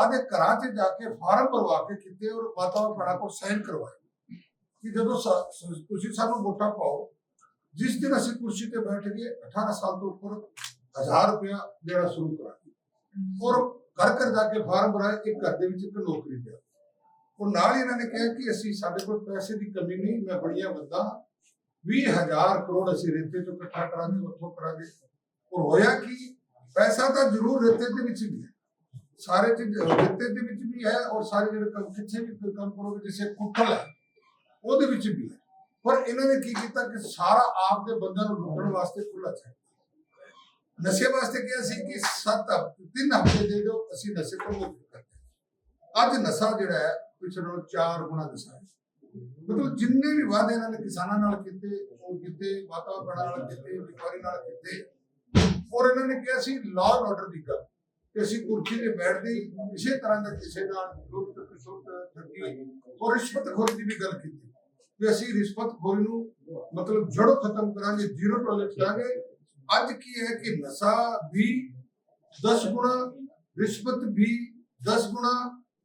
ਵਾਅਦੇ ਘਰਾਂ 'ਚ ਜਾ ਕੇ ਫਾਰਮ ਭਰਵਾ ਕੇ ਕੀਤੇ ਔਰ ਵਾਤਾਵਰਣ ਪੜਾ ਕੋਲ ਸਾਈਨ ਕਰਵਾਏ। ਕਿ ਜਦੋਂ ਤੁਸੀਂ ਸਾਨੂੰ ਵੋਟਾਂ ਪਾਓ, ਜਿਸ ਦਿਨ ਅਸੀਂ ਕੁਰਸੀ ਤੇ ਬੈਠ ਗਏ 18 ਸਾਲ ਤੋਂ ਉੱਪਰ 1000 ਰੁਪਇਆ ਦੇਣਾ ਸ਼ੁਰੂ ਕਰਾਂਗੇ ਔਰ ਘਰ ਘਰ ਜਾ ਕੇ ਫਾਰਮ ਭਰਾਏ ਇੱਕ ਘਰ ਦੇ ਵਿੱਚ ਇੱਕ ਨੌਕਰੀ ਦਿਆ ਔਰ ਨਾਲ ਹੀ ਇਹਨਾਂ ਨੇ ਕਿਹਾ ਕਿ ਅਸੀਂ ਸਾਡੇ ਕੋਲ ਪੈਸੇ ਦੀ ਕਮੀ ਨਹੀਂ, ਮੈਂ ਬੜੀਆ ਬੰਦਾ 20000 ਕਰੋੜ ਅਸੀਂ ਰੇਤੇ ਚੋਂ ਇਕੱਠਾ ਕਰਾਂਗੇ, ਉੱਥੋਂ ਕਰਾਂਗੇ। ਔਰ ਹੋਇਆ ਕਿ, ਪੈਸਾ ਤਾਂ ਜ਼ਰੂਰ ਰੇਤੇ ਦੇ ਵਿੱਚ ਵੀ ਹੈ ਸਾਰੇ ਚੀਜ਼ ਰੇਤੇ ਦੇ ਵਿੱਚ ਵੀ ਹੈ ਔਰ ਸਾਰੇ ਜਿਹੜੇ ਕੰਮ ਕਿੱਥੇ ਵੀ ਕੋਈ ਕੰਮ ਕਰੋਗੇ ਜਿਵੇਂ ਕੁੱਠਲ ਹੈ, ਉਹਦੇ ਵਿੱਚ ਵੀ ਹੈ। ਪਰ ਇਹਨਾਂ ਨੇ ਕੀ ਕੀਤਾ ਕਿ ਸਾਰਾ ਆਪ ਦੇ ਬੰਦਿਆਂ ਨੂੰ ਲੁੱਟਣ ਵਾਸਤੇ ਖੁੱਲਾ ਛੱਡ ਨਸ਼ੇ ਵਾਸਤੇ ਕਿਹਾ ਸੀ ਕਿ 7 ਹਫ਼ਤੇ 3 ਹਫ਼ਤੇ ਦੇ ਦਿਓ, ਅਸੀਂ ਨਸ਼ੇ ਤੋਂ ਮੁਕਤ ਕਰਦੇ ਅੱਜ ਨਸ਼ਾ ਜਿਹੜਾ ਹੈ ਪਿਛਲੇ ਨਾਲੋਂ 4 ਗੁਣਾ ਨਸ਼ਾ ਹੈ। ਮਤਲਬ ਜਿੰਨੇ ਵੀ ਵਾਅਦੇ ਇਹਨਾਂ ਨੇ ਕਿਸਾਨਾਂ ਨਾਲ ਕੀਤੇ, ਉਹ ਕੀਤੇ, ਵਾਤਾਵਰਣ ਨਾਲ ਕੀਤੇ, ਵਪਾਰੀ ਨਾਲ ਕੀਤੇ, ਔਰ ਇਹਨਾਂ ਨੇ ਕਿਹਾ ਸੀ ਲਾਅ ਆਰਡਰ ਦੀ ਗੱਲ। ਕਿ ਅਸੀਂ ਕੁਰਸੀ ਤੇ ਬੈਠਦੇ ਹੀ ਕਿਸੇ ਤਰ੍ਹਾਂ ਦਾ ਕਿਸੇ ਨਾਲ ਲੁੱਟ ਖਸੁੱਟ ਠੱਗੀ ਔਰ ਰਿਸ਼ਵਤਖੋਰੀ ਦੀ ਵੀ ਗੱਲ ਕੀਤੀ। ਕਿ ਅਸੀਂ ਰਿਸ਼ਵਤਖੋਰੀ ਨੂੰ ਮਤਲਬ ਜੜੋਂ ਖਤਮ ਕਰਾਂਗੇ, ਜ਼ੀਰੋ ਟੋਲਰੈਂਸ ਕਰਾਂਗੇ। ਅੱਜ ਕੀ ਹੈ ਕਿ ਨਸ਼ਾ ਵੀ 10 ਗੁਣਾ, ਰਿਸ਼ਵਤ ਵੀ 10 ਗੁਣਾ,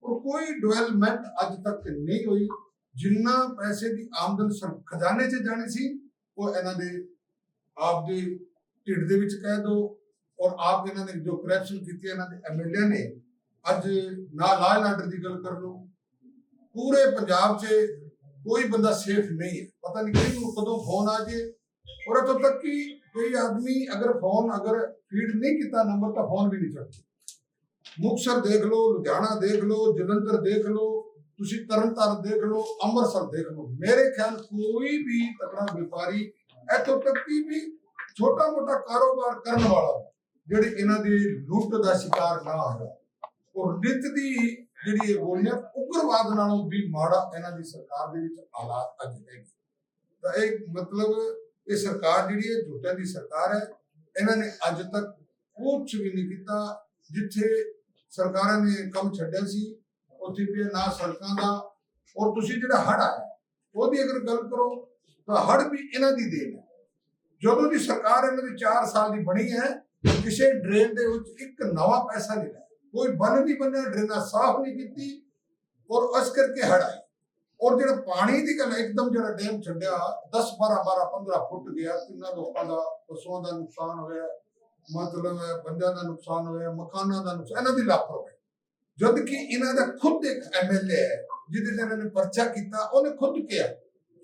ਔਰ ਕੋਈ ਡਿਵੈਲਪਮੈਂਟ ਅੱਜ ਤੱਕ ਨਹੀਂ ਹੋਈ। ਜਿੰਨਾ ਪੈਸੇ ਦੀ ਆਮਦਨ ਖਜ਼ਾਨੇ 'ਚ ਜਾਣੀ ਸੀ, ਉਹ ਇਹਨਾਂ ਦੇ ਆਪ ਦੇ ਢਿੱਡ ਦੇ ਵਿੱਚ ਕਹਿ ਦੋ ਔਰ ਆਪ ਇਹਨਾਂ ਨੇ ਜੋ ਕਰੈਪਸ਼ਨ ਕੀਤੀ ਇਹਨਾਂ ਦੇ ਐਮਐਲਏ ਨੇ, ਅੱਜ ਨਾ ਲਾਅ ਐਂਡ ਆਰਡਰ ਦੀ ਗੱਲ ਕਰ ਲਓ, ਪੂਰੇ ਪੰਜਾਬ 'ਚ ਕੋਈ ਬੰਦਾ ਸੇਫ ਨਹੀਂ ਹੈ। ਪਤਾ ਨਹੀਂ ਕਿਹਨੂੰ ਕਦੋਂ ਫੋਨ ਆ ਜੇ। ਔਰ ਇੱਥੋਂ ਤੱਕ ਕਿ ਕੋਈ ਆਦਮੀ ਅਗਰ ਫੋਨ ਅਗਰ ਫੀਡ ਨਹੀਂ ਕੀਤਾ ਨੰਬਰ ਤਾਂ ਫੋਨ ਵੀ ਨਹੀਂ ਚੜਦਾ ਮੁਕਸਰ ਦੇਖ ਲਓ, ਲੁਧਿਆਣਾ ਦੇਖ ਲਓ, ਜਲੰਧਰ ਦੇਖ ਲਓ, ਤੁਸੀਂ ਤਰਨਤਾਰਨ ਦੇਖ ਲਓ, ਅੰਮ੍ਰਿਤਸਰ ਦੇਖ ਲਓ। ਮੇਰੇ ਖਿਆਲ ਕੋਈ ਵੀ ਤਕੜਾ ਵਪਾਰੀ ਇੱਥੋਂ ਤੱਕ ਕਿ ਵੀ ਛੋਟਾ ਮੋਟਾ ਕਾਰੋਬਾਰ ਕਰਨ ਵਾਲਾ ਜਿਹੜੇ ਇਹਨਾਂ ਦੀ ਲੁੱਟ ਦਾ ਸ਼ਿਕਾਰ ਨਾ ਹੋਵੇ। ਔਰ ਨਿਤ ਦੀ ਜਿਹੜੀ ਇਹ ਬੋਲਨੇ ਉਗਰਵਾਦ ਨਾਲੋਂ ਵੀ ਮਾੜਾ ਇਹਨਾਂ ਦੀ ਸਰਕਾਰ ਦੇ ਵਿੱਚ ਹਾਲਾਤ ਅੱਜ ਹੈਗੇ। ਤਾਂ ਇਹ ਮਤਲਬ ਇਹ ਸਰਕਾਰ ਜਿਹੜੀ ਹੈ ਝੂਠਿਆਂ ਦੀ ਸਰਕਾਰ ਹੈ, ਇਹਨਾਂ ਨੇ ਅੱਜ ਤੱਕ ਕੁਝ ਵੀ ਨਹੀਂ ਕੀਤਾ ਜਿੱਥੇ ਸਰਕਾਰਾਂ ਨੇ ਕੰਮ ਛੱਡਿਆ ਸੀ, ਉੱਥੇ ਵੀ ਨਾ ਸੜਕਾਂ ਦਾ। ਔਰ ਤੁਸੀਂ ਜਿਹੜਾ ਹੜ ਆਇਆ, ਉਹਦੀ ਅਗਰ ਗੱਲ ਕਰੋ, ਤਾਂ ਹੜ ਵੀ ਇਹਨਾਂ ਦੀ ਦੇਣ ਹੈ। ਜਦੋਂ ਦੀ ਸਰਕਾਰ ਇਹਨਾਂ ਦੀ 4 ਸਾਲ ਦੀ ਬਣੀ ਹੈ ਕਿਸੇ ਡਰੇਨ ਦੇ ਵਿੱਚ ਇੱਕ ਨਵਾਂ ਪੈਸਾ ਨਹੀਂ ਲਾਇਆ ਕੋਈ ਬੰਨ ਨਹੀਂ ਬੰਨਿਆ, ਡਰੇਨਾਂ ਸਾਫ਼ ਨਹੀਂ ਕੀਤੀ ਔਰ ਇਸ ਕਰਕੇ ਹੜ ਔਰ ਜਿਹੜਾ ਪਾਣੀ ਦੀ ਗੱਲ ਇੱਕਦਮ ਜਿਹੜਾ ਡੈਮ ਛੱਡਿਆ 10 12 12 15 ਫੁੱਟ ਗਿਆ। ਕਿੰਨਾ ਲੋਕਾਂ ਦਾ, ਪਸ਼ੂਆਂ ਦਾ ਨੁਕਸਾਨ ਹੋਇਆ, ਮਤਲਬ ਹੈ, ਬੰਦਿਆਂ ਦਾ ਨੁਕਸਾਨ ਹੋਇਆ, ਮਕਾਨਾਂ ਦਾ ਨੁਕਸਾਨ, ਇਹਨਾਂ ਦੀ ਲਾਪਰਵਾਹੀ। ਜਦ ਕਿ ਇਹਨਾਂ ਦਾ ਖੁਦ ਇੱਕ ਐਮਐਲਏ ਹੈ, ਜਿਹਦੇ ਤੇ ਇਹਨਾਂ ਨੇ ਪਰਚਾ ਕੀਤਾ, ਉਹਨੇ ਖੁਦ ਕਿਹਾ।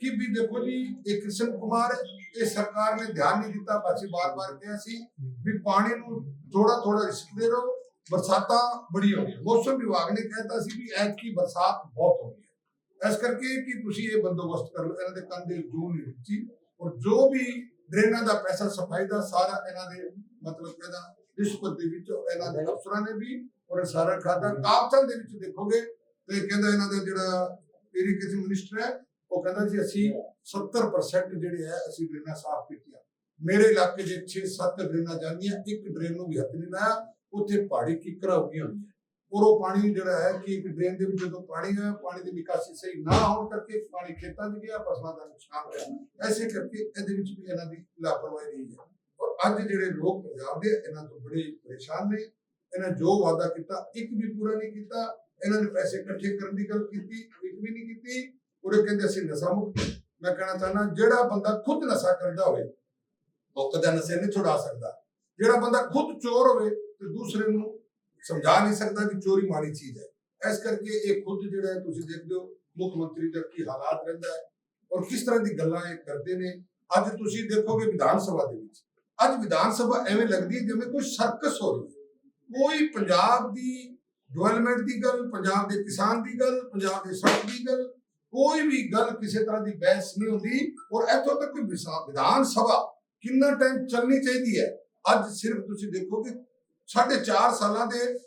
ਕਿ ਵੀ ਦੇਖੋ ਜੀ, ਇਹ ਕ੍ਰਿਸ਼ਨ ਕੁਮਾਰ, ਇਹ ਸਰਕਾਰ ਨੇ ਧਿਆਨ ਨਹੀਂ ਦਿੱਤਾ, ਬਾਸੀ ਬਾਰ-ਬਾਰ ਕਿਹਾ ਸੀ ਵੀ ਪਾਣੀ ਨੂੰ ਥੋੜਾ ਥੋੜਾ ਰਿਸਕ ਦੇ ਰਹੋ ਬਰਸਾਤਾਂ ਬੜੀ ਹੋ ਗਈਆਂ ਮੌਸਮ ਵਿਭਾਗ ਨੇ ਕਹਿਤਾ ਸੀ ਵੀ ਐਤਕੀ ਬਰਸਾਤ ਬਹੁਤ ਹੋ ਗਈ ਹੈ। ਇਸ ਕਰਕੇ ਕਿ ਤੁਸੀਂ ਇਹ ਬੰਦੋਬਸਤ ਕਰ ਲਓ, ਇਹਨਾਂ ਦੇ ਕੰਨ ਦੇ ਜੂਨ ਨਹੀਂ ਔਰ ਜੋ ਵੀ ਡਰੇਨਾਂ ਦਾ ਪੈਸਾ, ਸਫ਼ਾਈ ਦਾ ਸਾਰਾ ਇਹਨਾਂ ਦੇ ਮਤਲਬ ਕਹਿੰਦਾ ਰਿਸ਼ਵਤ ਦੇ ਵਿੱਚ ਇਹਨਾਂ ਦੇ ਅਫਸਰਾਂ ਨੇ ਵੀ ਔਰ ਸਾਰਾ ਖਾਦਾ ਕਾਬਚਲ ਦੇ ਵਿੱਚ ਦੇਖੋਗੇ ਤੇ ਕਹਿੰਦਾ ਇਹਨਾਂ ਦਾ ਜਿਹੜਾ ਇਰੀਗੇਸ਼ਨ ਮਿਨਿਸਟਰ ਹੈ ਉਹ ਕਹਿੰਦਾ ਜੀ ਅਸੀਂ 70% ਜਿਹੜੇ ਹੈ, ਅਸੀਂ ਡਰੇਨਾਂ ਸਾਫ਼ ਕੀਤੀਆਂ। ਮੇਰੇ ਇਲਾਕੇ ਦੇ 6-7 ਡਰੇਨਾਂ ਜਾਂਦੀਆਂ, ਇੱਕ ਡਰੇਨ ਨੂੰ ਵੀ ਹੱਥ ਨਹੀਂ ਲਾਇਆ, ਉੱਥੇ ਪਹਾੜੀ ਕਿਕਰਾਂ ਹੋ ਹੋਈਆਂ। ਔਰ ਉਹ ਪਾਣੀ ਜਿਹੜਾ ਹੈ ਕਿ ਇੱਕ ਡਰੇਨ ਦੇ ਵਿੱਚ ਜਦੋਂ ਪਾਣੀ ਹੈ, ਪਾਣੀ ਦੀ ਨਿਕਾਸੀ ਸਹੀ ਨਾ ਹੋਣ ਕਰਕੇ ਪਾਣੀ ਖੇਤਾਂ 'ਚ ਗਿਆ, ਫਸਲਾਂ ਦਾ ਨੁਕਸਾਨ ਹੋਇਆ। ਐਸੇ ਕਰਕੇ ਇਹਦੇ ਵਿੱਚ ਵੀ ਇਹਨਾਂ ਦੀ ਲਾਪਰਵਾਹੀ ਰਹੀ ਹੈ। ਔਰ ਅੱਜ ਜਿਹੜੇ ਲੋਕ ਪੰਜਾਬ ਦੇ ਇਹਨਾਂ ਤੋਂ ਬੜੇ ਪਰੇਸ਼ਾਨ ਨੇ। ਇਹਨਾਂ ਜੋ ਵਾਅਦਾ ਕੀਤਾ, ਇੱਕ ਵੀ ਪੂਰਾ ਨਹੀਂ ਕੀਤਾ। ਇਹਨਾਂ ਨੇ ਪੈਸੇ ਇਕੱਠੇ ਕਰਨ ਦੀ ਗੱਲ ਕੀਤੀ, ਇੱਕ ਵੀ ਨਹੀਂ ਕੀਤੀ। ਉਹਦੇ ਕਹਿੰਦੇ ਅਸੀਂ ਨਸ਼ਾ ਮੁਕਤ ਮੈਂ ਕਹਿਣਾ ਚਾਹੁੰਦਾ, ਜਿਹੜਾ ਬੰਦਾ ਖੁਦ ਨਸ਼ਾ ਕਰਦਾ ਹੋਵੇ ਉਹ ਕਦੇ ਨਸ਼ੇ ਨਹੀਂ ਛੁਡਾ ਸਕਦਾ। ਜਿਹੜਾ ਬੰਦਾ ਖੁਦ ਚੋਰ ਹੋਵੇ ਤੇ ਦੂਸਰੇ ਨੂੰ ਸਮਝਾ ਨਹੀਂ ਸਕਦਾ ਕਿ ਚੋਰੀ ਮਾੜੀ ਚੀਜ਼ ਹੈ। ਇਸ ਕਰਕੇ ਇਹ ਖੁਦ ਜਿਹੜਾ ਤੁਸੀਂ ਦੇਖਦੇ ਹੋ, ਮੁੱਖ ਮੰਤਰੀ ਦਾ ਕੀ ਹਾਲਾਤ ਰਹਿੰਦਾ ਹੈ ਔਰ ਕਿਸ ਤਰ੍ਹਾਂ ਦੀ ਗੱਲਾਂ ਇਹ ਕਰਦੇ ਨੇ। ਅੱਜ ਤੁਸੀਂ ਦੇਖੋਗੇ ਵਿਧਾਨ ਸਭਾ ਦੇ ਵਿੱਚ, ਅੱਜ ਵਿਧਾਨ ਸਭਾ ਐਵੇਂ ਲੱਗਦੀ ਹੈ ਜਿਵੇਂ ਕੋਈ ਸਰਕਸ ਹੋ ਰਹੀ ਹੈ। ਕੋਈ ਪੰਜਾਬ ਦੀ ਡਿਵੈਲਪਮੈਂਟ ਦੀ ਗੱਲ, ਪੰਜਾਬ ਦੇ ਕਿਸਾਨ ਦੀ ਗੱਲ, ਪੰਜਾਬ ਦੇ ਸੜਕ ਦੀ ਗੱਲ ਕੋਈ ਵੀ ਗੱਲ ਕਿਸੇ ਤਰ੍ਹਾਂ ਦੀ ਬਹਿਸ ਨਹੀਂ ਹੁੰਦੀ। ਔਰ ਇੱਥੋਂ ਤੱਕ ਕੋਈ ਵਿਸਾ- ਵਿਧਾਨ ਸਭਾ ਕਿੰਨਾ ਟਾਈਮ ਚੱਲਣੀ ਚਾਹੀਦੀ ਹੈ? ਅੱਜ ਸਿਰਫ ਤੁਸੀਂ ਦੇਖੋਗੇ ਸਾਢੇ 4 ਸਾਲਾਂ ਦੇ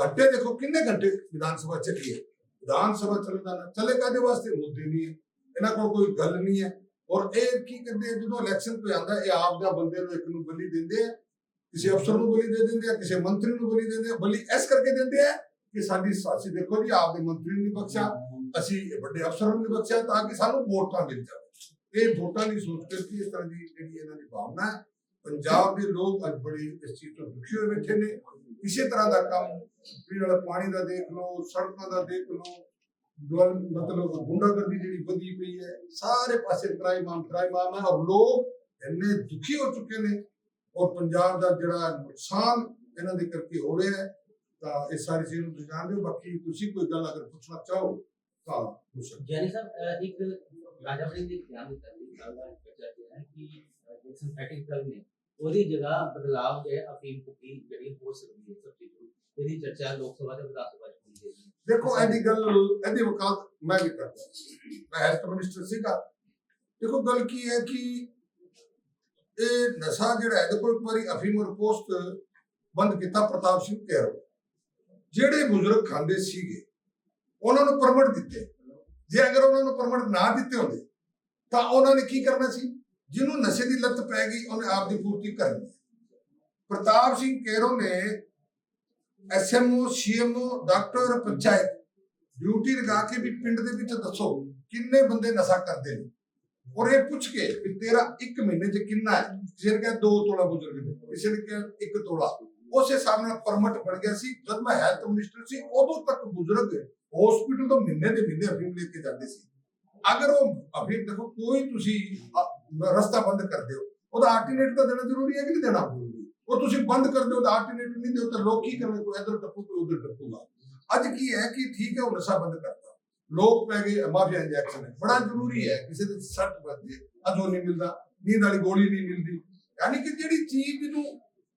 ਘੰਟੇ ਦੇਖੋ ਕਿੰਨੇ ਘੰਟੇ ਵਿਧਾਨ ਸਭਾ ਚੱਲੀ ਹੈ? ਵਿਧਾਨ ਸਭਾ ਚੱਲਦਾ ਨਾ ਚੱਲੇ ਕਾਦੇ ਵਾਸਤੇ? ਮੁੱਦੇ ਨਹੀਂ ਹੈ। ਇਹਨਾਂ ਕੋਲ ਕੋਈ ਗੱਲ ਨਹੀਂ ਹੈ। ਔਰ ਇਹ ਕੀ ਕਰਦੇ ਆ, ਜਦੋਂ ਇਲੈਕਸ਼ਨ ਤੋਂ ਆਉਂਦਾ ਇਹ ਆਪ ਦਾ ਬੰਦੇ ਨੂੰ ਇੱਕ ਨੂੰ ਬਲੀ ਦਿੰਦੇ ਆ ਕਿਸੇ ਅਫਸਰ ਨੂੰ ਬਲੀ ਦੇ ਦਿੰਦੇ ਆ ਕਿਸੇ ਮੰਤਰੀ ਨੂੰ ਬਲੀ ਦਿੰਦੇ ਆ ਬਲੀ ਇਸ ਕਰਕੇ ਦਿੰਦੇ ਆ ਕਿ ਸਾਡੀ ਸਾਸੀ ਦੇਖੋ ਜੀ ਆਪ ਦੇ ਮੰਤਰੀ ਨੂੰ ਨਹੀਂ ਬਖਸ਼ਿਆ। ਅਸੀਂ ਵੱਡੇ ਅਫਸਰਾਂ ਨੂੰ ਬਖਸ਼ਿਆ ਤਾਂ ਕਿ ਸਾਨੂੰ ਵੋਟਾਂ ਮਿਲ ਜਾਣ। ਇਹ ਵੋਟਾਂ ਦੀ ਸੋਚ ਕੇ ਇਸ ਤਰ੍ਹਾਂ ਦੀ ਜਿਹੜੀ ਇਹਨਾਂ ਦੀ ਭਾਵਨਾ ਹੈ। ਪੰਜਾਬ ਦੇ ਲੋਕ ਅੱਜ ਬੜੇ ਇਸ ਚੀਜ਼ ਤੋਂ ਦੁਖੀ ਹੋਏ ਬੈਠੇ ਨੇ। ਇਸੇ ਤਰ੍ਹਾਂ ਦਾ ਕੰਮ ਪੀਣ ਵਾਲੇ ਪਾਣੀ ਦਾ ਦੇਖ ਲਓ, ਸੜਕਾਂ ਦਾ ਦੇਖ ਲਓ, ਡਵਲ, ਮਤਲਬ ਗੁੰਡਾਗਰਦੀ ਜਿਹੜੀ ਵਧੀ ਪਈ ਹੈ, ਸਾਰੇ ਪਾਸੇ ਕ੍ਰਾਈਮ ਆਮ ਕ੍ਰਾਈਮ ਆਮ ਹੈ। ਔਰ ਲੋਕ ਇੰਨੇ ਦੁਖੀ ਹੋ ਚੁੱਕੇ ਨੇ। ਔਰ ਪੰਜਾਬ ਦਾ ਜਿਹੜਾ ਨੁਕਸਾਨ ਇਹਨਾਂ ਦੇ ਕਰਕੇ ਹੋ ਰਿਹਾ ਹੈ, ਤਾਂ ਇਹ ਸਾਰੀ ਚੀਜ਼ ਨੂੰ ਤੁਸੀਂ ਜਾਣਦੇ ਹੋ। ਬਾਕੀ ਤੁਸੀਂ ਕੋਈ ਗੱਲ ਅਗਰ ਪੁੱਛਣਾ ਚਾਹੋ ਤਾਂ ਪੁੱਛ। ਸਕਦੇ ਹੋ। ਜੈਨੀ ਸਾਹਿਬ ਅਹ ਇੱਕ ਰਾਜਾ ਬੜੀ ਦੇ ਧਿਆਨ ਦਿੱਤਾ ਸੀ ਗੱਲ ਦਾ ਚਰਚਾ ਕੀਤਾ ਹੈ ਕਿ ਅਹ ਜੋ ਸਿੰਥੈਟਿਕ ਡਰਗ ਨੇ ਉਹਦੀ ਜਗ੍ਹਾ ਬਦਲਾਵ ਜੇ ਅਫੀਮ ਕੁੱਕੀ ਜਿਹੜੀ ਹੋ ਸਕਦੀ ਹੈ ਸਭ ਚੀਜ਼ ਇਹਦੀ ਚਰਚਾ ਲੋਕ ਸਭਾ ਤੇ ਵਿਧਾਨ ਸਭਾ ਚ ਹੋਣੀ ਚਾਹੀਦੀ ਹੈ। ਦੇਖੋ ਇਹਦੀ ਗੱਲ ਇਹਦੀ ਵਕਾਲਤ ਮੈਂ ਵੀ ਕਰਦਾ। ਮੈਂ ਹੈਲਥ ਮਿਨਿਸਟਰ ਸੀਗਾ। ਦੇਖੋ ਗੱਲ ਕੀ ਹੈ ਕਿ ਇਹ ਨਸ਼ਾ ਜਿਹੜਾ ਹੈ ਦੇਖੋ ਇੱਕ ਵਾਰੀ ਅਫੀਮ ਔਰ ਪੋਸਟ ਬੰਦ ਕੀਤਾ ਪ੍ਰਤਾਪ ਸਿੰਘ ਕੈਰੋ ਜਿਹੜੇ ਬਜ਼ੁਰਗ ਖਾਂਦੇ ਸੀਗੇ ਉਹਨਾਂ ਨੂੰ ਪਰਮਿਟ ਦਿੱਤੇ। ਜੇ ਅਗਰ ਉਹਨਾਂ ਨੂੰ ਪਰਮਿਟ ਨਾ ਦਿੱਤੇ ਹੁੰਦੇ ਤਾਂ ਉਹਨਾਂ ਨੇ ਕੀ ਕਰਨਾ ਸੀ? ਜਿਹਨੂੰ ਨਸ਼ੇ ਦੀ ਲੱਤ ਪੈ ਗਈ, ਉਹਨੇ ਆਪ ਦੀ ਪੂਰਤੀ ਕਰਨੀ ਪ੍ਰਤਾਪ ਸਿੰਘ ਕੈਰੋ ਨੇ SMO CMO doctor panchayat duty ਲਗਾ ਕੇ ਵੀ ਪਿੰਡ ਦੇ ਵਿੱਚ ਦੱਸੋ ਕਿੰਨੇ ਬੰਦੇ ਨਸ਼ਾ ਕਰਦੇ ਨੇ। ਔਰ ਇਹ ਪੁੱਛ ਕੇ ਵੀ ਤੇਰਾ ਇੱਕ ਮਹੀਨੇ ਚ ਕਿੰਨਾ ਹੈ? ਕਿਸੇ ਨੇ ਕਿਹਾ ਦੋ ਤੋਲਾ ਬਜ਼ੁਰਗ ਨੇ, ਕਿਸੇ ਨੇ ਕਿਹਾ ਇੱਕ ਤੋਲਾ। ਉਸੇ ਹਿਸਾਬ ਨਾਲ ਪਰਮਿਟ ਬਣ ਗਿਆ ਸੀ। ਜਦ ਮੈਂ ਹੈਲਥ ਮਿਨਿਸਟਰ ਸੀ, ਉਦੋਂ ਤੱਕ ਬੁਜ਼ੁਰਗ ਹਸਪੀਟਲ ਤੋਂ ਮਹੀਨੇ ਦੇ ਮਹੀਨੇ ਅਫੀਮ ਲੈ ਕੇ ਜਾਂਦੇ ਸੀ। ਅਗਰ ਉਹ ਅਫੀਮ ਦੇਖੋ, ਕੋਈ ਤੁਸੀਂ ਰਸਤਾ ਬੰਦ ਕਰਦੇ ਹੋ, ਉਹਦਾ ਆਰਟੀਨੇਟ ਤਾਂ ਦੇਣਾ ਜ਼ਰੂਰੀ ਹੈ ਕਿ ਨਹੀਂ ਦੇਣਾ ਜ਼ਰੂਰੀ ਉਹ ਤੁਸੀਂ ਬੰਦ ਕਰ ਦਿਓ ਤਾਂ ਆਰਟੀਨੇਟ ਨਹੀਂ ਦਿਓ, ਤਾਂ ਲੋਕ ਕੀ ਕਰਨਗੇ? ਕੋਈ ਇਧਰ ਟੱਪੂ, ਕੋਈ ਉਧਰ ਟੱਪੂਗਾ ਅੱਜ ਕੀ ਹੈ ਕਿ ਠੀਕ ਹੈ, ਉਹ ਨਸ਼ਾ ਬੰਦ ਕਰਤਾ। ਲੋਕ ਪੈ ਗਏ, ਮਾਫੀਆ ਇੰਜੈਕਸ਼ਨ ਹੈ। ਬੜਾ ਜ਼ਰੂਰੀ ਹੈ, ਕਿਸੇ ਦੇ ਸੱਟ ਵੱਜੇ, ਅਜੋ ਨਹੀਂ ਮਿਲਦਾ, ਨੀਂਦ ਵਾਲੀ ਗੋਲੀ ਨਹੀਂ ਮਿਲਦੀ। ਯਾਨੀ ਕਿ ਜਿਹੜੀ ਚੀਜ਼ ਨੂੰ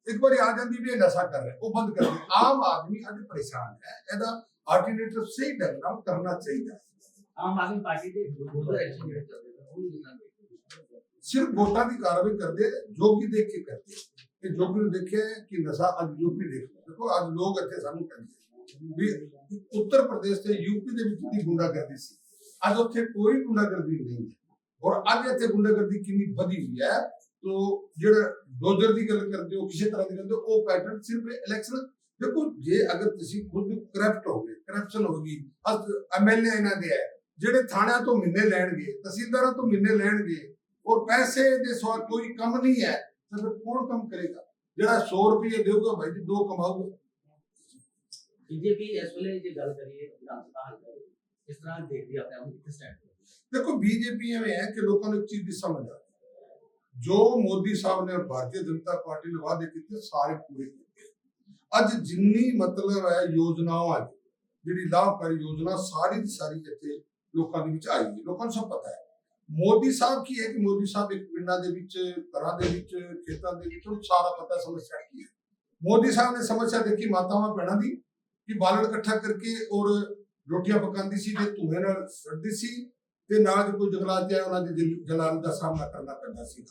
ਇੱਕ ਵਾਰੀ ਆ ਜਾਂਦੀ ਵੀ ਇਹ ਨਸ਼ਾ ਕਰ ਰਿਹਾ, ਉਹ ਬੰਦ ਕਰ ਦੇ ਆਮ ਆਦਮੀ ਅੱਜ ਪਰੇਸ਼ਾਨ ਹੈ। ਇਹਦਾ ਆਲਟਰਨੇਟਿਵ ਸਹੀ ਢੰਗ ਨਾਲ ਕਰਨਾ ਚਾਹੀਦਾ। ਆਮ ਆਦਮੀ ਪਾਰਟੀ ਦੇ ਵਿਰੋਧ ਐਕਸ਼ਨ ਜਿਹੜੇ ਚੱਲ ਰਹੇ ਨੇ ਸਿਰਫ ਵੋਟਾਂ ਦੀ ਕਾਰਵਾਈ ਕਰਦੇ ਜੋਗੀ ਦੇਖ ਕੇ ਕਰਦੇ। ਕਿ ਜੋਗੀ ਨੂੰ ਦੇਖਿਆ ਕਿ ਨਸ਼ਾ ਅੱਜ ਯੂਪੀ ਦੇਖ ਦੇਖੋ ਅੱਜ ਲੋਕ ਇੱਥੇ ਸਾਨੂੰ ਕਹਿੰਦੇ ਵੀ ਉੱਤਰ ਪ੍ਰਦੇਸ਼ ਤੇ ਯੂਪੀ ਦੇ ਵਿੱਚ ਦੀ ਗੁੰਡਾਗਰਦੀ ਸੀ। ਅੱਜ ਉੱਥੇ ਕੋਈ ਗੁੰਡਾਗਰਦੀ ਨਹੀਂ ਹੈ। ਔਰ ਅੱਜ ਇੱਥੇ ਗੁੰਡਾਗਰਦੀ ਕਿੰਨੀ ਵਧੀ ਹੋਈ ਹੈ ਤੋ ਜਿਹੜਾ ਡੋਜਰ ਦੀ ਗੱਲ ਕਰਦੇ ਹੋ ਕਿਸੇ ਤਰ੍ਹਾਂ ਦੀ ਕਰਦੇ ਹੋ ਉਹ ਪੈਟਰਨ ਸਿਰਫ ਇਲੈਕਸ਼ਨ ਦੇਖੋ ਜੇ ਅਗਰ ਤੁਸੀਂ ਖੁਦ ਕਰਪਟ ਹੋ ਗਏ ਕਰਪਸ਼ਨ ਹੋ ਗਈ ਅੱਜ ਐਮਐਲਏ ਇਹਨਾਂ ਦੇ ਹੈ ਜਿਹੜੇ ਥਾਣਿਆਂ ਤੋਂ ਮਹੀਨੇ ਲੈਣਗੇ ਤਹਿਸੀਲਦਾਰਾਂ ਤੋਂ ਮਹੀਨੇ ਲੈਣਗੇ ਔਰ ਪੈਸੇ ਦੇ ਸਵਾਲ ਕੋਈ ਕੰਮ ਨਹੀਂ ਹੈ ਤਾਂ ਫਿਰ ਕੌਣ ਕੰਮ ਕਰੇਗਾ? ਜਿਹੜਾ 100 ਰੁਪਏ ਦੇਊਗਾ ਭਾਈ ਜੀ ਦੋ ਕਮਾਊਗਾ। ਬੀਜੇਪੀ ਇਸ ਵੇਲੇ ਜੇ ਗੱਲ ਕਰੀਏ ਵਿਧਾਨ ਸਭਾ ਹਲਕਾ ਇਸ ਤਰ੍ਹਾਂ ਦੇਖਦੀ ਆਪਣੇ ਆਪ ਨੂੰ ਕਿੱਥੇ ਸਟੈਂਡ ਦੇਖੋ ਬੀਜੇਪੀ ਐਵੇਂ ਹੈ ਕਿ ਲੋਕਾਂ ਨੂੰ ਇੱਕ ਚੀਜ਼ ਦੀ ਸਮਝ ਆ ਜੋ ਮੋਦੀ ਸਾਹਿਬ ਨੇ ਭਾਰਤੀ ਜਨਤਾ ਪਾਰਟੀ ਨੇ ਵਾਅਦੇ ਕੀਤੇ ਸਾਰੇ ਪੂਰੇ ਕੀਤੇ। ਅੱਜ ਜਿੰਨੀ ਮਤਲਬ ਹੈ ਯੋਜਨਾਵਾਂ ਜਿਹੜੀ ਲਾਭਕਾਰੀ ਯੋਜਨਾ ਸਾਰੀ ਦੀ ਸਾਰੀ ਇੱਥੇ ਲੋਕਾਂ ਦੇ ਵਿੱਚ ਆਈ ਹੈ, ਲੋਕਾਂ ਨੂੰ ਸਭ ਪਤਾ ਹੈ। ਮੋਦੀ ਸਾਹਿਬ ਕੀ ਹੈ ਕਿ ਮੋਦੀ ਸਾਹਿਬ ਇੱਕ ਪਿੰਡਾਂ ਦੇ ਵਿੱਚ, ਘਰਾਂ ਦੇ ਵਿੱਚ, ਖੇਤਾਂ ਦੇ ਵਿੱਚ ਸਾਰਾ ਪਤਾ, ਸਮੱਸਿਆ ਕੀ ਹੈ। ਮੋਦੀ ਸਾਹਿਬ ਨੇ ਸਮੱਸਿਆ ਦੇਖੀ ਮਾਤਾਵਾਂ, ਭੈਣਾਂ ਦੀ, ਕਿ ਬਾਲਣ ਇਕੱਠਾ ਕਰਕੇ ਔਰ ਰੋਟੀਆਂ ਪਕਾਉਂਦੀ ਸੀ ਤੇ ਧੂਏ ਨਾਲ ਸੜਦੀ ਸੀ ਤੇ ਨਾਲ ਦੇ ਕੋਈ ਜੰਗਲਾਤ ਹੈ ਉਹਨਾਂ ਦੇ ਜਲ- ਜਲਾਲ ਦਾ ਸਾਹਮਣਾ ਕਰਨਾ ਪੈਂਦਾ ਸੀ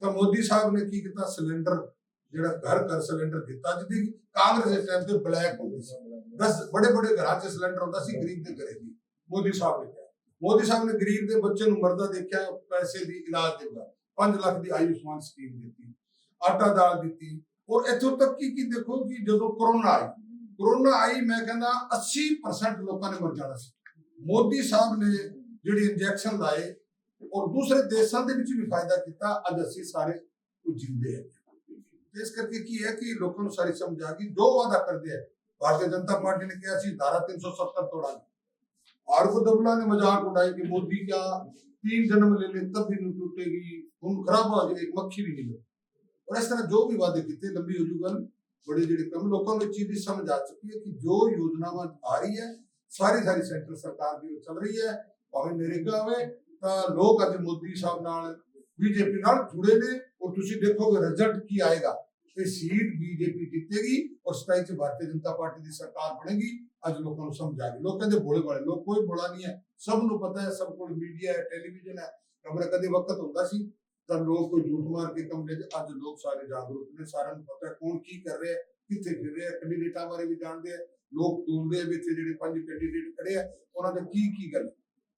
ਤਾਂ ਮੋਦੀ ਸਾਹਿਬ ਨੇ ਕੀ ਕੀਤਾ? ਸਿਲੰਡਰ ਜਿਹੜਾ ਘਰ ਘਰ ਸਿਲੰਡਰ ਦਿੱਤਾ ਜਿਹਦੀ ਕਾਂਗਰਸ ਦੇ ਟਾਈਮ ਤੇ ਬਲੈਕ ਹੁੰਦੀ ਸੀ। ਦਸ ਬੜੇ ਬੜੇ ਘਰਾਂ 'ਚ ਸਿਲੰਡਰ ਹੁੰਦਾ ਸੀ, ਗਰੀਬ ਦੇ ਘਰੇ ਵੀ। ਮੋਦੀ ਸਾਹਿਬ ਨੇ ਕਿਹਾ। ਮੋਦੀ ਸਾਹਿਬ ਨੇ ਗਰੀਬ ਦੇ ਬੱਚੇ ਨੂੰ ਮਰਦਾ ਦੇਖਿਆ, ਪੈਸੇ ਦੀ ਇਲਾਜ ਦੇਗਾ 5 ਲੱਖ ਦੀ ਆਯੁਸ਼ਮਾਨ ਸਕੀਮ ਦਿੱਤੀ, ਆਟਾ ਦਾਲ ਦਿੱਤੀ। ਔਰ ਇੱਥੋਂ ਤੱਕ ਕਿ ਕੀ ਦੇਖੋ ਕਿ ਜਦੋਂ ਕਰੋਨਾ ਆਈ ਕਰੋਨਾ ਆਈ, ਮੈਂ ਕਹਿੰਦਾ 80% ਲੋਕਾਂ ਨੇ ਮਰ ਜਾਣਾ ਸੀ। ਮੋਦੀ ਸਾਹਿਬ ਨੇ ਜਿਹੜੀ ਇੰਜੈਕਸ਼ਨ ਲਾਏ, ਔਰ ਦੂਸਰੇ ਦੇਸ਼ਾਂ ਦੇ ਵਿੱਚ ਵੀ ਫਾਇਦਾ ਕੀਤਾ, ਅੱਜ ਅਸੀਂ ਸਾਰੇ ਜਿੰਦੇ ਹਾਂ ਤੇ ਇਸ ਕਰਕੇ ਕੀ ਹੈ ਕਿ ਲੋਕਾਂ ਨੂੰ ਸਾਰੀ ਸਮਝ ਆ ਗਈ, ਜੋ ਵਾਅਦਾ ਕਰਦੇ ਹੈ ਭਾਰਤੀ ਜਨਤਾ ਪਾਰਟੀ ਨੇ ਕਿਹਾ ਸੀ, ਧਾਰਾ 370 तोड़ांगे और दुबला ने मजाक उड़ाई कि मोदी का तीन जन्म ले ले तब भी नहीं टूटेगी खून खराब हो जाए एक मक्खी भी नहीं लगे और इस तरह जो भी वादे किए लंबी हो जू गल ਬੜੇ ਜਿਹੜੇ ਕੰਮ, ਲੋਕਾਂ ਨੂੰ ਚੀਜ਼ ਦੀ ਸਮਝ ਆ ਚੁੱਕੀ ਹੈ ਕਿ ਜੋ ਯੋਜਨਾਵਾਂ ਆ ਰਹੀ ਹੈ, ਸਾਰੀ ਸਾਰੀ ਸੈਂਟਰ ਸਰਕਾਰ ਦੀ ਚੱਲ ਰਹੀ ਹੈ, ਭਾਵੇਂ ਨਰੇਗਾ ਹੋਵੇ ਤਾਂ ਲੋਕ ਅੱਜ ਮੋਦੀ ਸਾਹਿਬ ਨਾਲ, ਬੀਜੇਪੀ ਨਾਲ ਜੁੜੇ ਨੇ ਔਰ ਤੁਸੀਂ ਦੇਖੋਗੇ ਰਿਜ਼ਲਟ ਕੀ ਆਏਗਾ? ਇਹ ਸੀਟ ਬੀਜੇਪੀ ਜਿੱਤੇਗੀ ਔਰ 27 ਚ ਭਾਰਤੀ ਜਨਤਾ ਪਾਰਟੀ ਦੀ ਸਰਕਾਰ ਬਣੇਗੀ। ਅੱਜ ਲੋਕਾਂ ਨੂੰ ਸਮਝ ਆ ਗਈ। ਲੋਕ ਕਹਿੰਦੇ ਬੋਲੇ ਵਾਲੇ ਲੋਕ ਕੋਈ ਬੋਲਾ ਨਹੀਂ ਹੈ। ਸਭ ਨੂੰ ਪਤਾ ਹੈ, ਸਭ ਕੋਲ ਮੀਡੀਆ ਹੈ ਟੈਲੀਵਿਜ਼ਨ ਹੈ। ਕਮਰੇ ਕਦੇ ਵਕਤ ਹੁੰਦਾ ਸੀ, ਤਾਂ ਲੋਕ ਕੋਈ ਝੂਠ ਮਾਰ ਕੇ ਕਮਰੇ 'ਚ, ਅੱਜ ਲੋਕ ਸਾਰੇ ਜਾਗਰੂਕ ਨੇ, ਸਾਰਿਆਂ ਨੂੰ ਪਤਾ ਕੌਣ ਕੀ ਕਰ ਰਿਹਾ ਕਿੱਥੇ ਫਿਰ ਰਿਹਾ ਕੈਂਡੀਡੇਟਾਂ ਬਾਰੇ ਵੀ ਜਾਣਦੇ ਆ ਲੋਕ ਟੂਲਦੇ ਆ ਵੀ ਇੱਥੇ ਜਿਹੜੇ ਪੰਜ ਕੈਂਡੀਡੇਟ ਖੜੇ ਆ ਉਹਨਾਂ ਦੇ ਕੀ ਕੀ ਗੱਲ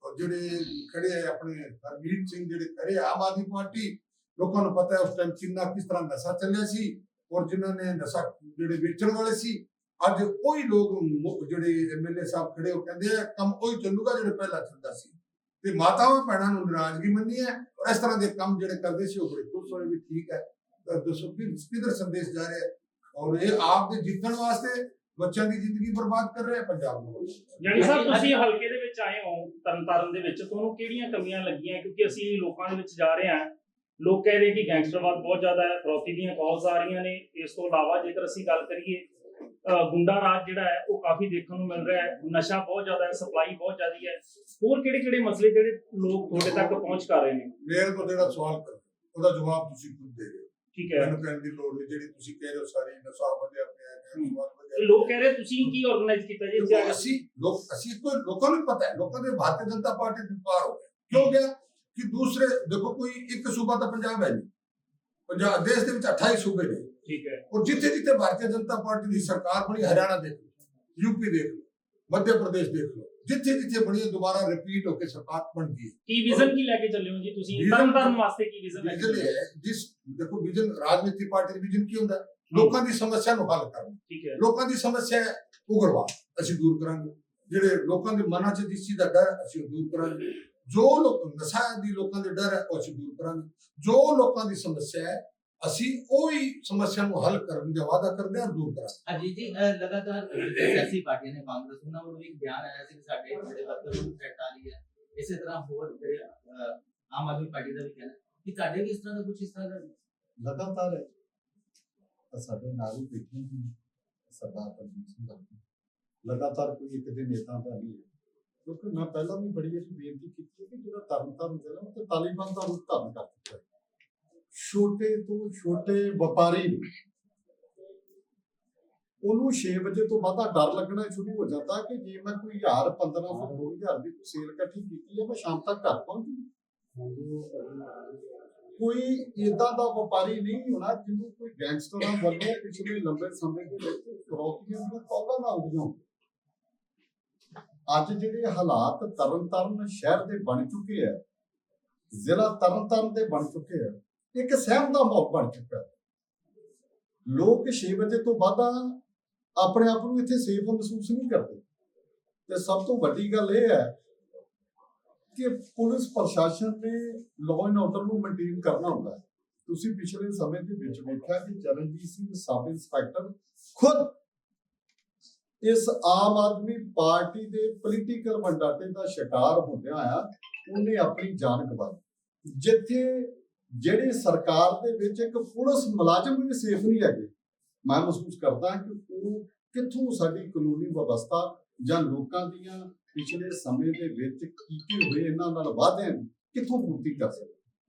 ਔਰ ਜਿਹੜੇ ਖੜੇ ਆ ਆਪਣੇ ਹਰਮੀਤ ਸਿੰਘ, ਜਿਹੜੇ ਖੜੇ ਆਮ ਆਦਮੀ ਪਾਰਟੀ ਲੋਕਾਂ ਨੂੰ ਪਤਾ ਹੈ ਉਸ ਟਾਈਮ ਕਿੰਨਾ ਕਿਸ ਤਰ੍ਹਾਂ ਨਸ਼ਾ ਚੱਲਿਆ ਸੀ ਔਰ ਜਿਨ੍ਹਾਂ ਨੇ ਨਸ਼ਾ ਜਿਹੜੇ ਵੇਚਣ ਵਾਲੇ ਸੀ। ਅੱਜ ਉਹੀ ਲੋਕ ਜਿਹੜੇ ਐਮਐਲਏ ਸਾਹਿਬ ਖੜੇ ਹੋ, ਕਹਿੰਦੇ ਆ, ਕੰਮ ਉਹੀ ਚੱਲੂਗਾ ਜਿਹੜੇ ਪਹਿਲਾਂ ਚੱਲਦਾ ਸੀ। ਤੇ ਮਾਤਾਵਾਂ ਭੈਣਾਂ ਨੂੰ ਨਾਰਾਜ਼ਗੀ ਮੰਨੀ ਹੈ ਔਰ ਇਸ ਤਰ੍ਹਾਂ ਦੇ ਕੰਮ ਜਿਹੜੇ ਕਰਦੇ ਸੀ, ਉਹ ਬੜੇ ਖੁਸ਼ ਹੋਏ ਵੀ ਠੀਕ ਹੈ। ਦੱਸੋ, ਕਿ ਕਿਧਰ ਸੰਦੇਸ਼ ਜਾ ਰਿਹਾ ਔਰ ਇਹ ਆਪ ਦੇ ਜਿੱਤਣ ਵਾਸਤੇ ਬੱਚਿਆਂ ਦੀ ਜ਼ਿੰਦਗੀ ਬਰਬਾਦ ਕਰ ਰਿਹਾ ਪੰਜਾਬ ਨੂੰ? ਯਾਨੀ ਸਾਹਿਬ ਤੁਸੀਂ ਹਲਕੇ ਦੇ ਵਿੱਚ ਆਏ ਹੋ, ਤਰਨਤਾਰਨ ਦੇ ਵਿੱਚ, ਤੁਹਾਨੂੰ ਕਿਹੜੀਆਂ ਕਮੀਆਂ ਲੱਗੀਆਂ? ਕਿਉਂਕਿ ਅਸੀਂ ਲੋਕਾਂ ਦੇ ਵਿੱਚ ਜਾ ਰਹੇ ਹਾਂ। ਲੋਕ ਕਹਿ ਰਹੇ ਕਿ ਗੈਂਗਸਟਰਵਾਦ ਬਹੁਤ ਜ਼ਿਆਦਾ ਹੈ ਫਰੌਤੀ ਦੀਆਂ ਕਾਲਸ ਆ ਰਹੀਆਂ ਨੇ। ਇਸ ਤੋਂ ਇਲਾਵਾ ਜੇਕਰ ਅਸੀਂ ਗੱਲ ਕਰੀਏ ਗੁੰਡਾ ਰਾਜ ਜਿਹੜਾ ਹੈ ਉਹ ਕਾਫੀ ਦੇਖਣ ਨੂੰ ਮਿਲ ਰਿਹਾ ਹੈ। ਨਸ਼ਾ ਬਹੁਤ ਜ਼ਿਆਦਾ ਹੈ ਸਪਲਾਈ ਬਹੁਤ ਜ਼ਿਆਦੀ ਹੈ। ਹੋਰ ਕਿਹੜੇ ਕਿਹੜੇ ਮਸਲੇ ਜਿਹੜੇ ਲੋਕ ਤੁਹਾਡੇ ਤੱਕ ਪਹੁੰਚ ਕਰ ਰਹੇ ਨੇ? ਮੇਰੇ ਤੋਂ ਜਿਹੜਾ ਸਵਾਲ ਕਰ। ਉਹਦਾ ਜਵਾਬ ਤੁਸੀਂ ਖੁਦ ਦੇ ਰਹੇ ਠੀਕ ਹੈ। ਮੈਨੂੰ ਕਹਿਣ ਦੀ ਲੋੜ ਨਹੀਂ ਜਿਹੜੀ ਤੁਸੀਂ ਕਹਿ ਰਹੇ ਹੋ ਸਾਰੀ ਨਸ਼ਾ। ਸਵਾਲ ਇਹ ਵਧਿਆ। ਲੋਕ ਕਹਿ ਰਹੇ ਤੁਸੀਂ ਕੀ ਆਰਗੇਨਾਈਜ਼ ਕੀਤਾ ਜੀ? ਕੇ? ਅਸੀਂ ਲੋਕ ਅਸੀਂ ਕੋਈ ਲੋਕਾਂ ਨੂੰ ਪਤਾ ਹੈ ਲੋਕਾਂ ਦੇ ਭਾਰਤੀ ਜਨਤਾ ਪਾਰਟੀ ਦੇ ਪਾਰ ਹੋ ਕਿਉਂ ਗਿਆ? ਕਿ ਦੂਸਰੇ ਦੇਖੋ ਕੋਈ ਇੱਕ ਸੂਬਾ ਤਾਂ ਪੰਜਾਬ ਹੈ ਨਹੀਂ। ਪੰਜਾਬ ਦੇਸ਼ ਦੇ ਵਿੱਚ 28 ਸੂਬੇ ਨੇ। ਠੀਕ ਹੈ। ਔਰ ਜਿੱਥੇ ਜਿੱਥੇ ਭਾਰਤੀ ਜਨਤਾ ਪਾਰਟੀ ਦੀ ਸਰਕਾਰ ਬਣੀ ਹਰਿਆਣਾ ਦੇਖ ਲਓ ਯੂਪੀ ਦੇਖ ਲਓ ਮੱਧ ਪ੍ਰਦੇਸ਼ ਦੇਖ ਲਓ ਜਿੱਥੇ ਜਿੱਥੇ ਬਣੀ ਦੁਬਾਰਾ ਰਿਪੀਟ ਹੋ ਕੇ ਸਰਕਾਰ ਬਣਦੀ ਹੈ। ਕੀ ਵਿਜ਼ਨ ਕੀ ਲੈ ਕੇ ਚੱਲੇ ਹੋ ਜੀ ਤੁਸੀਂ? ਤਰਨਤਾਰਨ ਵਾਸਤੇ ਕੀ ਵਿਜ਼ਨ ਲੈ ਕੇ ਹੋ? ਜਿਸ ਦੇਖੋ ਵਿਜਨ ਰਾਜਨੀਤੀ ਪਾਰਟੀ ਦਾ ਵਿਜਨ ਕੀ ਹੁੰਦਾ? ਲੋਕਾਂ ਦੀ ਸਮੱਸਿਆ ਨੂੰ ਹੱਲ ਕਰਨਾ। ਠੀਕ ਹੈ। ਲੋਕਾਂ ਦੀ ਸਮੱਸਿਆ ਉਗਰਵਾਦ ਅਸੀਂ ਦੂਰ ਕਰਾਂਗੇ। ਜਿਹੜੇ ਲੋਕਾਂ ਦੇ ਮਨਾਂ 'ਚ ਜਿਸ ਚੀਜ਼ ਦਾ ਡਰ ਅਸੀਂ ਦੂਰ ਕਰਾਂਗੇ। ਜੋ ਲੋਕ ਨਸ਼ਾ ਦੀ ਲੋਕਾਂ ਦੇ ਡਰ ਹੈ ਉਹ ਅਸੀਂ ਦੂਰ ਕਰਾਂਗੇ। ਜੋ ਲੋਕਾਂ ਦੀ ਸਮੱਸਿਆ ਹੈ ਅਸੀਂ ਉਹੀ ਸਮੱਸਿਆ ਨੂੰ ਹੱਲ ਕਰਨ ਦਾ ਵਾਅਦਾ ਕਰਦੇ ਹਾਂ ਦੂਰ ਕਰਾਂਗੇ। ਅਜੀਤ ਜੀ ਅਹ ਲਗਾਤਾਰ ਸਿਆਸੀ ਪਾਰਟੀਆਂ ਨੇ ਕਾਂਗਰਸ ਉਹਨਾਂ ਵੱਲੋਂ ਵੀ ਇੱਕ ਬਿਆਨ ਆਇਆ ਸੀ ਕਿ ਸਾਡੇ ਜਿਹੜੇ ਵਰਕਰ ਨੂੰ ਥ੍ਰੈਟ ਆ ਰਹੀ ਹੈ। ਇਸੇ ਤਰ੍ਹਾਂ ਹੋਰ ਜਿਹੜੇ ਅਹ, ਆਮ ਆਦਮੀ ਪਾਰਟੀ ਦਾ ਵੀ ਕਹਿਣਾ ਕਿ ਤੁਹਾਡੇ ਵੀ ਇਸ ਤਰ੍ਹਾਂ ਦਾ ਕੁਝ ਇਸ ਤਰ੍ਹਾਂ ਦਾ ਲਗਾਤਾਰ ਹੈ। ਤਾਂ ਸਾਡੇ ਨਾਲ ਹੀ ਬੈਠੇ ਨੇ ਸਰਦਾਰ ਪ੍ਰਦੀਪ ਸਿੰਘ ਲਗਾਤਾਰ ਕੋਈ ਇੱਕ ਦੇ ਨੇਤਾ ਦਾ ਨਹੀਂ ਹੈ। ਕਿਉਂਕਿ ਮੈਂ ਪਹਿਲਾਂ ਵੀ ਬੜੀ ਇਹ ਬੇਨਤੀ ਕੀਤੀ ਕਿ ਜਿਹੜਾ ਤਰਨਤਾਰਨ ਜ਼ਿਲ੍ਹਾ ਉਹ ਤੇ ਤਾਲਿਬਾਨ ਦਾ ਰੂਪ ਧਾਰਨ ਕਰ ਚੁੱਕਾ ਹੈ। ਛੋਟੇ ਤੋਂ ਛੋਟੇ ਵਪਾਰੀ ਉਹਨੂੰ 6 ਵਜੇ ਤੋਂ ਬਾਅਦ ਡਰ ਲੱਗਣਾ ਸ਼ੁਰੂ ਹੋ ਜਾਂਦਾ ਕਿ ਜੇ ਮੈਂ ਕੋਈ 1000 1500 2000 ਦੀ ਕੋਈ ਸੇਲ ਇਕੱਠੀ ਕੀਤੀ ਹੈ, ਮੈਂ ਸ਼ਾਮ ਤੱਕ ਘਰ ਪਹੁੰਚੂ। ਕੋਈ ਇਦਾਂ ਦਾ ਵਪਾਰੀ ਨਹੀਂ ਹੋਣਾ ਜਿਹਨੂੰ ਕੋਈ ਗੈਂਗਸਟਰਾਂ ਵੱਲੋਂ ਪਿਛਲੇ ਲੰਬੇ ਸਮੇਂ ਦੇ ਵਿੱਚ ਫਰੋਤੀਆਂ ਦੀਆਂ ਕੌਲਾਂ ਨਾ ਆਉਂਦੀਆਂ ਅੱਜ ਜਿਹੜੇ ਹਾਲਾਤ ਤਰਨਤਾਰਨ ਸ਼ਹਿਰ ਦੇ ਬਣ ਚੁੱਕੇ ਆ, ਜ਼ਿਲ੍ਹਾ ਤਰਨਤਾਰਨ ਦੇ ਬਣ ਚੁੱਕੇ ਆ, ਇੱਕ ਸਹਿਮ ਦਾ ਮਾਹੌਲ ਬਣ ਚੁੱਕਾ ਲੋਕ 6 ਵਜੇ ਤੋਂ ਬਾਅਦ ਆਪਣੇ ਆਪ ਨੂੰ ਇੱਥੇ ਸੇਫ ਮਹਿਸੂਸ ਨਹੀਂ ਕਰਦੇ। ਤੇ ਸਭ ਤੋਂ ਵੱਡੀ ਗੱਲ ਇਹ ਹੈ ਕਿ ਪੁਲਿਸ ਪ੍ਰਸ਼ਾਸਨ ਨੇ ਲਾਅ ਐਂਡ ਆਰਡਰ ਨੂੰ ਮੇਨਟੇਨ ਕਰਨਾ ਹੁੰਦਾ ਹੈ। ਤੁਸੀਂ ਪਿਛਲੇ ਸਮੇਂ ਦੇ ਵਿੱਚ ਵੇਖਿਆ ਕਿ ਚਰਨਜੀਤ ਸਿੰਘ ਸਬ ਇੰਸਪੈਕਟਰ ਖੁਦ ਇਸ ਆਮ ਆਦਮੀ ਪਾਰਟੀ ਦੇ ਪੋਲੀਟੀਕਲ ਵੰਡਾਟੇ ਦਾ ਸ਼ਿਕਾਰ ਹੁੰਦਿਆਂ ਆ, ਉਹਨੇ ਆਪਣੀ ਜਾਨ ਗਵਾਈ। ਜਿੱਥੇ ਜਿਹੜੀ ਸਰਕਾਰ ਦੇ ਵਿੱਚ ਇੱਕ ਪੁਲਿਸ ਮੁਲਾਜ਼ਮ ਵੀ ਸੇਫ ਨਹੀਂ ਹੈਗੇ, ਮੈਂ ਮਹਿਸੂਸ ਕਰਦਾ ਕਿ ਉਹ ਕਿੱਥੋਂ ਸਾਡੀ ਕਾਨੂੰਨੀ ਵਿਵਸਥਾ ਜਾਂ ਲੋਕਾਂ ਦੀਆਂ ਪਿਛਲੇ ਸਮੇਂ ਦੇ ਵਿੱਚ ਕੀਤੇ ਹੋਏ ਇਹਨਾਂ ਨਾਲ ਵਾਅਦਿਆਂ ਕਿੱਥੋਂ ਪੂਰਤੀ ਕਰ ਸਕਦੇ